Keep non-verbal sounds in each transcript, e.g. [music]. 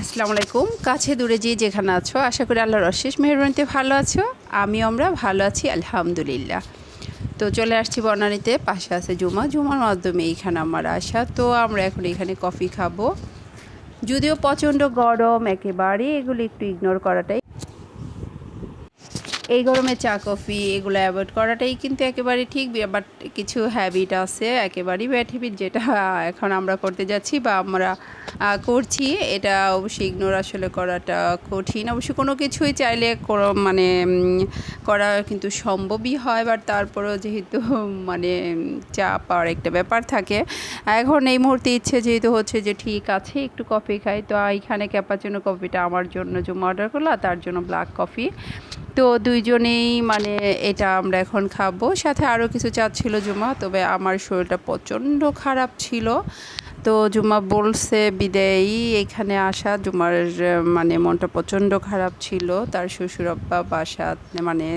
আসসালামু আলাইকুম। কাছে দূরে যে যেখানে আছো, আশা করি আল্লাহর অশেষ মেহরবানিতে ভালো আছো। আমি আমরা ভালো আছি, আলহামদুলিল্লাহ। তো চলে আসছি বনানীতে পাশে আছে জুমা। জুমার মাধ্যমে এইখানে আমার আসা তো আমরা এখন এখানে কফি খাব। যদিও প্রচণ্ড গরম একেবারে, এগুলি একটু ইগনোর করাটাই এই গরমে চা, কফি এগুলো অ্যাভয়েড করাটাই কিন্তু একেবারে ঠিক বাট কিছু হ্যাবিট আছে, একেবারেই ব্যাড হ্যাবিট যেটা এখন আমরা করতে যাচ্ছি বা আমরা করছি, এটা অবশ্যই ইগনোর আসলে করাটা কঠিন। অবশ্যই কোনো কিছুই চাইলে মানে করা কিন্তু সম্ভবই হয় বাট তারপরেও যেহেতু মানে চা পাওয়ার একটা ব্যাপার থাকে, এখন এই মুহূর্তে ইচ্ছে যেহেতু হচ্ছে যে ঠিক আছে, একটু কফি খাই, তো এইখানে ক্যাপাচিনো কফিটা আমার জন্য জমা অর্ডার করল তার জন্য ব্ল্যাক কফি তো দুইজনেই মানে এটা আমরা এখন খাব। সাথে আরও কিছু চাচ্ছিল জুমা, তবে আমার শরীরটা প্রচণ্ড খারাপ ছিল। তো জুমা বলছে, বিদেয়ী, এখানে আসা। জুমার মানে মনটা প্রচণ্ড খারাপ ছিল। তার শ্বশুর আব্বা বাসা মানে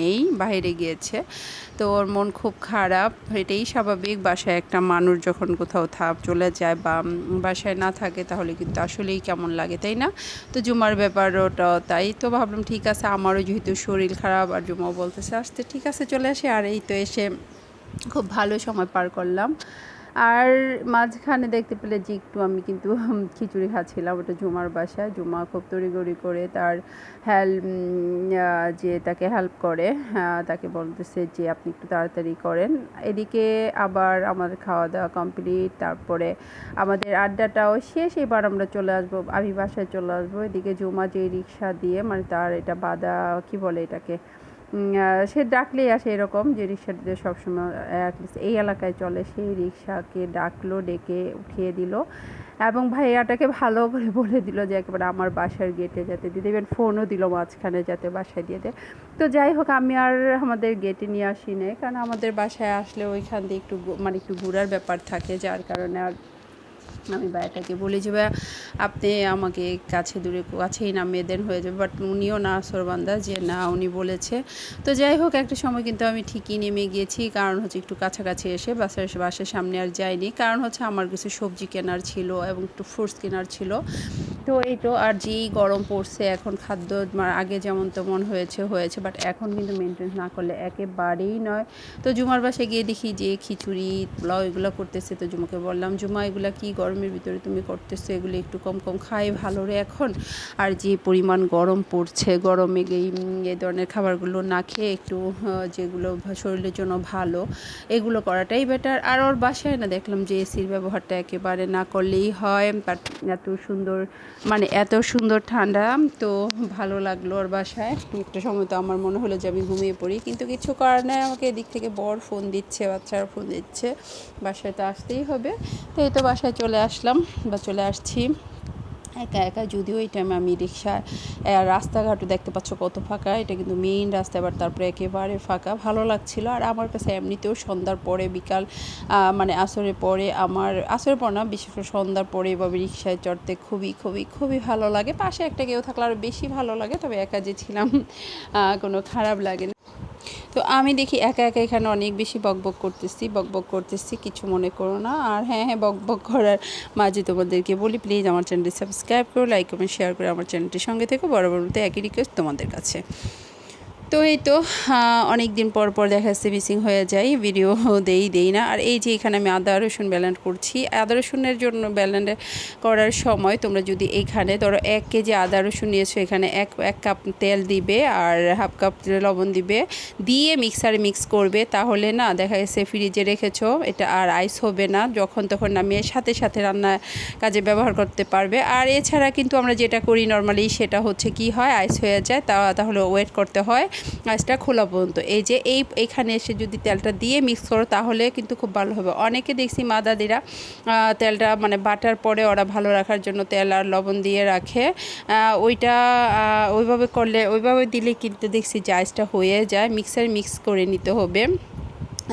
নেই, বাইরে গিয়েছে। তো ওর মন খুব খারাপ। এটাই স্বাভাবিক। বাসায় একটা মানুষ যখন কোথাও থাপ চলে যায় বা বাসায় না থাকে, তাহলে কিন্তু আসলেই কেমন লাগে, তাই না? তো জুমার ব্যাপার ওটা, তাই তো ভাবলাম, ঠিক আছে, আমারও যেহেতু শরীর খারাপ, আর জুমাও বলতেছে, আসতে ঠিক আছে, চলে আসে। আর এই তো এসে খুব ভালো সময় পার করলাম। আর মাঝখানে দেখতে পেলে যে একটু আমি কিন্তু [laughs] খিচুড়ি খাচ্ছিলাম, ওটা জুমার বাসা জুমা খুব তড়িগড়ি করে তার হেল্প যে তাকে হেল্প করে তাকে বলতেছে যে আপনি একটু তাড়াতাড়ি করেন। এদিকে আবার আমাদের খাওয়া দাওয়া কমপ্লিট তারপরে আমাদের আড্ডাটাও শেষ। এবার আমরা চলে আসব, আমি বাসায় চলে আসব। এদিকে জুমা যে রিক্সা দিয়ে মানে তার এটা বাধা, কি বলে এটাকে? সে ডাকলেই আসে এরকম যে রিক্সাটিতে সবসময় এই এলাকায় চলে। সেই রিক্সাকে ডাকলো, ডেকে উঠিয়ে দিল এবং ভাইয়াটাকে ভালো করে [laughs] বলে দিল যে একেবারে আমার বাসার গেটে যাতে দিয়ে দেবেন ফোনও দিল মাঝখানে যাতে বাসায় দিয়ে দেয় তো যাই হোক, আমি আর আমাদের গেটে নিয়ে আসি নাই। কারণ আমাদের বাসায় আসলে ওইখান দিয়ে একটু মানে একটু ঘোরার ব্যাপার থাকে, যার কারণে আর আমি ভাইয়াটাকে বলি যে, ভাইয়া, আপনি আমাকে কাছে দূরে, কাছেই নামিয়ে দেন হয়ে যাবে। বাট উনিও না, সরবান্দা, যে না, উনি বলেছে। তো যাই হোক, একটা সময় কিন্তু আমি ঠিকই নেমে গিয়েছি। কারণ হচ্ছে একটু কাছাকাছি এসে বাসার বাসার সামনে আর যাইনি। কারণ হচ্ছে আমার কিছু সবজি কেনার ছিল এবং একটু ফ্রুটস কেনার ছিল। তো এই তো আর যেই গরম পড়ছে, এখন খাদ্য আগে যেমন তেমন হয়েছে হয়েছে বাট এখন কিন্তু মেনটেন না করলে একেবারেই নয়। তো জুমার বাসায় গিয়ে দেখি যে খিচুড়ি, পোলাও এগুলো করতেছে। তো জুমাকে বললাম, জুমা, এগুলো কি গরমের ভিতরে তুমি করতেছো? এগুলো একটু কম কম খাই ভালো রে এখন। আর যে পরিমাণ গরম পড়ছে, গরমে এই এই ধরনের খাবারগুলো না খেয়ে একটু যেগুলো শরীরের জন্য ভালো, এগুলো করাটাই বেটার আর ওর বাসায় না দেখলাম যে এসির ব্যবহারটা একেবারে না করলেই হয় বাট এত সুন্দর মানে এত সুন্দর ঠান্ডা, তো ভালো লাগল ওর বাসায়। একটা সময় তো আমার মনে হলো যে আমি ঘুমিয়ে পড়ি, কিন্তু কিছু কারণে আমাকে এদিক থেকে বর ফোন দিচ্ছে বাচ্চারা ফোন দিচ্ছে। বাসায় তো আসতেই হবে। তো এই তো বাসায় চলে আসলাম বা চলে আসছি। একা একা যদিও এই টাইমে আমি রিক্সা রাস্তাঘাটও দেখতে পাচ্ছ কত ফাঁকা, এটা কিন্তু মেইন রাস্তা, এবার তারপরে একেবারে ফাঁকা। ভালো লাগছিল, আর আমার কাছে এমনিতেও সন্ধ্যার পরে, বিকাল মানে আসরের পরে আমার, আসরের পর না, বিশেষ করে সন্ধ্যার পরে এভাবে রিক্সায় চড়তে খুবই খুবই খুবই ভালো লাগে। পাশে একটা কেউ থাকলে আরও বেশি ভালো লাগে, তবে একা যে ছিলাম কোনো খারাপ লাগে তো আমি দেখি একা একা এখানে অনেক বেশি বকবক করতেছি বকবক করতেছি, কিছু মনে করো না। আর হ্যাঁ হ্যাঁ বকবক করার মাঝে তোমাদেরকে বলি প্লিজ আমার চ্যানেলটি সাবস্ক্রাইব করো লাইক কমেন্ট শেয়ার করে আমার চ্যানেলটির সঙ্গে থেকে। বরাবর মতো একই রিকোয়েস্ট তোমাদের কাছে। তো এই তো অনেক দিন পর পর দেখা যাচ্ছে মিসিং হয়ে যায় ভিডিও দেই দেই না। আর এই যে এখানে আমি আদা, রসুন ব্যালেন্ড করছি। আদা, রসুনের জন্য ব্যালেন্ড করার সময় তোমরা যদি এইখানে ধরো এক কেজি আদা, রসুন নিয়েছো, এখানে এক এক কাপ তেল দিবে আর হাফ কাপ লবণ দিবে, দিয়ে মিক্সারে মিক্স করবে, তাহলে না দেখা গেছে ফ্রিজে রেখেছো, এটা আর আইস হবে না, যখন তখন নামিয়ে সাথে সাথে রান্না কাজে ব্যবহার করতে পারবে। আর এছাড়া কিন্তু আমরা যেটা করি নর্মালি সেটা হচ্ছে কি হয় আইস হয়ে যায়, তা, তাহলে ওয়েট করতে হয়। আইসটা খোলা পর্যন্ত। এই যে এই এখানে এসে যদি তেলটা দিয়ে মিক্স করো তাহলে কিন্তু খুব ভালো হবে। অনেকে দেখছি মা দাদিরা তেলটা মানে বাটার পরে ওরা ভালো রাখার জন্য তেল আর লবণ দিয়ে রাখে। ওইটা ওইভাবে করলে, ওইভাবে দিলে কিন্তু দেখছি আইসটা হয়ে যায়। মিক্সার মিক্স করে নিতে হবে।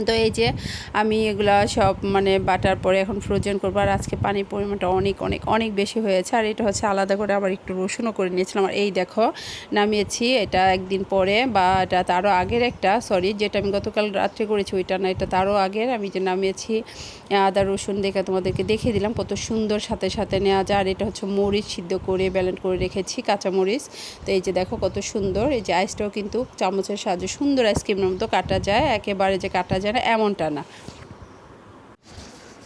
তো এই যে আমি এগুলা সব মানে বাটার পরে এখন ফ্রোজেন করব। আর আজকে পানির পরিমাণটা অনেক অনেক অনেক বেশি হয়েছে। আর এটা হচ্ছে আলাদা করে আবার একটু রসুনও করে নিয়েছিলাম। আর এই দেখো, নামিয়েছি এটা একদিন পরে বা এটা তারও আগের একটা সরি যেটা আমি গতকাল রাত্রে করেছি ওইটা না, এটা তারও আগের। আমি যে নামিয়েছি আদা, রসুন দেখে তোমাদেরকে দেখিয়ে দিলাম। কত সুন্দর সাথে সাথে নেওয়া যায়। আর এটা হচ্ছে মরিচ সিদ্ধ করে ব্যালেন্ট করে রেখেছি কাঁচা মরিচ তো এই যে দেখো কত সুন্দর। এই যে আইসটাও কিন্তু চামচের সাহায্যে সুন্দর আইসক্রিমের মতো কাটা যায়। একেবারে যে কাটা না এমনটা না।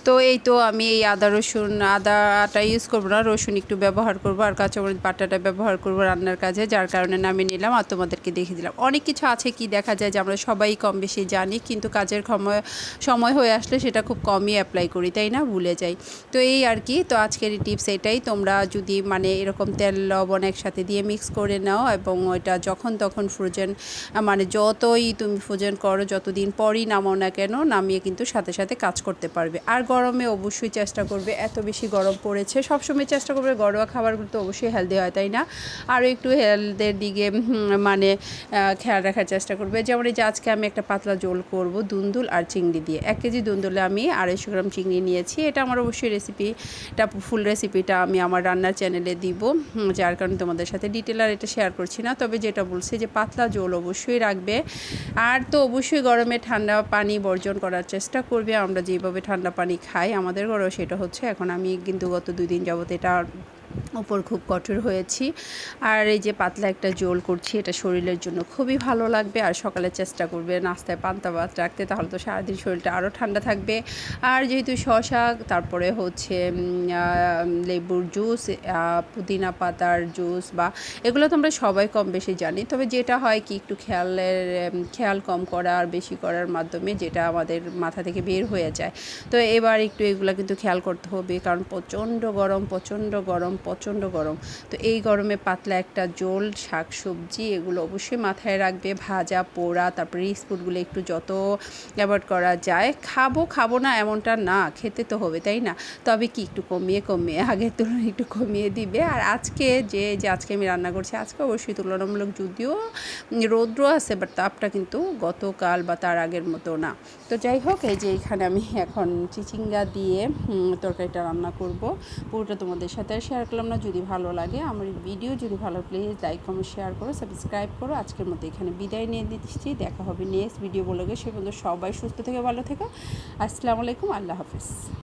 তো এই তো আমি এই আদা রসুন আদা আদাটা ইউজ করব না, রসুন একটু ব্যবহার করব আর কাঁচামরিচ বাটাটা ব্যবহার করব রান্নার কাজে, যার কারণে নামিয়ে নিলাম আর তোমাদেরকে দেখিয়ে দিলাম। অনেক কিছু আছে কি দেখা যায় যে আমরা সবাই কম বেশি জানি, কিন্তু কাজের সময় সময় হয়ে আসলে সেটা খুব কমই অ্যাপ্লাই করি, তাই না? ভুলে যাই। তো এই আর কি, তো আজকের এই টিপস এটাই। তোমরা যদি মানে এরকম তেল, লবণ একসাথে দিয়ে মিক্স করে নাও এবং ওইটা যখন তখন ফ্রোজেন মানে যতই তুমি ফ্রোজেন করো, যতদিন পরই নামাও না কেন, নামিয়ে কিন্তু সাথে সাথে কাজ করতে পারবে। আর গরমে অবশ্যই চেষ্টা করবে, এত বেশি গরম পড়েছে। সবসময় চেষ্টা করবে, ঘরোয়া খাবারগুলো তো অবশ্যই হেলদি হয়, তাই না? আরও একটু হেলথের দিকে মানে খেয়াল রাখার চেষ্টা করবে। যেমন এই যে আজকে আমি একটা পাতলা জোল করব, দুন্দুল আর চিংড়ি দিয়ে। এক কেজি দুন্দুলে আমি আড়াইশো গ্রাম চিংড়ি নিয়েছি। এটা আমার অবশ্যই রেসিপিটা ফুল রেসিপিটা আমি আমার রান্নার চ্যানেলে দিব যার কারণে তোমাদের সাথে ডিটেল আর এটা শেয়ার করছি না। তবে যেটা বলছি যে পাতলা জোল অবশ্যই রাখবে। আর তো অবশ্যই গরমে ঠান্ডা পানি বর্জন করার চেষ্টা করবে। আমরা যেভাবে ঠান্ডা পানি খাই আমাদের ঘরেও সেটা হচ্ছে এখন আমি কিন্তু গত দুই দিন যাবত এটা উপর খুব কঠোর হয়েছি। আর এই যে পাতলা একটা জোল করছি, এটা শরীরের জন্য খুবই ভালো লাগবে। আর সকালে চেষ্টা করবে নাস্তায় পান্তা ভাত রাখতে, তাহলে তো সারাদিন শরীরটা আরও ঠান্ডা থাকবে। আর যেহেতু শশা তারপরে হচ্ছে লেবুর জুস পুদিনা পাতার জুস বা এগুলো তো আমরা সবাই কম বেশি জানি। তবে যেটা হয় কি, একটু খেয়ালের খেয়াল কম করা আর বেশি করার মাধ্যমে যেটা আমাদের মাথা থেকে বের হয়ে যায়। তো এবার একটু এগুলো কিন্তু খেয়াল করতে হবে, কারণ প্রচণ্ড গরম প্রচণ্ড গরম প্রচণ্ড গরম। তো এই গরমে পাতলা একটা জোল শাক সবজি এগুলো অবশ্যই মাথায় রাখবে। ভাজা, পোড়া, তারপরে স্পুটগুলো একটু যত অ্যাভয়েড করা যায়। খাব খাব না এমনটা না, খেতে তো হবে, তাই না? তবে কি একটু কমিয়ে কমিয়ে, আগের তুলনায় একটু কমিয়ে দিবে। আর আজকে যে যে আজকে আমি রান্না করছি, আজকে অবশ্যই তুলনামূলক যদিও রৌদ্র আছে বাট তাপটা কিন্তু গতকাল বা তার আগের মতো না। তো যাই হোক, এই যে এখানে আমি এখন চিচিঙ্গা দিয়ে তরকারিটা রান্না করব। পুরোটা তোমাদের সাথে শেয়ার করলাম না, যদি ভালো লাগে আমার ভিডিও যদি ভালো প্লিজ লাইক কমেন্ট শেয়ার করো সাবস্ক্রাইব করো। আজকের মতো এখানে বিদায় নিয়ে দিচ্ছি। দেখা হবে নেক্সট ভিডিও বলে সে পর্যন্ত সবাই সুস্থ থেকে ভালো থেকো। আসসালামু আলাইকুম। আল্লাহ হাফিজ।